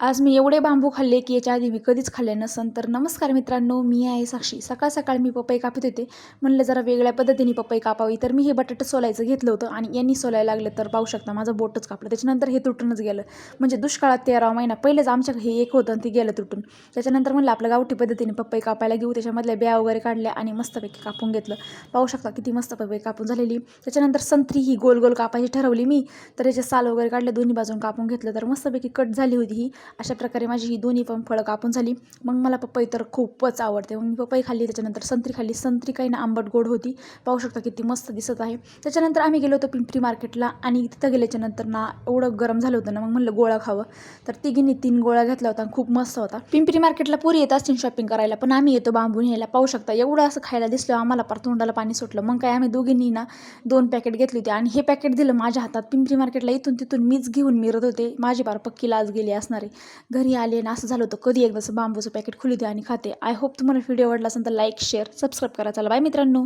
आज मी एवढे बांबू खाल्ले की याच्या आधी मी कधीच खाल्ले नसन. तर नमस्कार मित्रांनो मी आहे साक्षी. सकाळ सकाळ मी पपई कापत होते. म्हणलं जरा वेगळ्या पद्धतीने पपई कापावी. तर मी हे बटाटं सोलायचं घेतलं होतं आणि यांनी सोलायला लागलं. तर पाहू शकता माझं बोटच कापलं. त्याच्यानंतर हे तुटूनच गेलं. म्हणजे दुष्काळात तेरा महिना. पहिलेच आमच्या हे एक होतं आणि ते गेलं तुटून. त्याच्यानंतर म्हणलं आपल्या गावठी पद्धतीने पपई कापायला घेऊ. त्याच्यामधल्या बिया वगैरे काढल्या आणि मस्तपैकी कापून घेतलं. पाहू शकता किती मस्त पपई कापून झालेली. त्याच्यानंतर संत्री ही गोल गोल कापायची ठरवली मी. तर याचे साल वगैरे काढले दोन्ही बाजून कापून घेतलं. तर मस्तपैकी कट झाली होती ही. अशा प्रकारे माझी ही दोन्ही पण फळं कापून झाली. मग मला पपई तर खूपच आवडते. मग मी पपई खाल्ली त्याच्यानंतर संत्री खाल्ली. संत्री काही ना आंबट गोड होती. पाहू शकता किती मस्त दिसत आहे. त्याच्यानंतर आम्ही गेलो होतो पिंपरी मार्केटला आणि तिथं गेल्याच्यानंतर ना एवढं गरम झालं होतं ना मग म्हणलं गोळा खावं. तर तिघींनी तीन गोळा घेतला होता खूप मस्त होता. पिंपरी मार्केटला पुरी येत असतील शॉपिंग करायला पण आम्ही येतो बांबून यायला पाहू शकता एवढं असं खायला दिसलं आम्हाला पार तोंडाला पाणी सुटलं. मग काय आम्ही दोघींनी ना दोन पॅकेट घेतली होती आणि हे पॅकेट दिलं माझ्या हातात. पिंपरी मार्केटला इथून तिथून मीच घेऊन मिरत होते. माझी पार पक्की लाज गेली असणारे. घरी आले आणि असं झालं होतं कधी एकदाचं बांबूचं पॅकेट खुली आणि खाते. आय होप तुम्हाला व्हिडिओ आवडला असेल तर लाईक शेअर सबस्क्राईब करा. चला बाय मित्रांनो.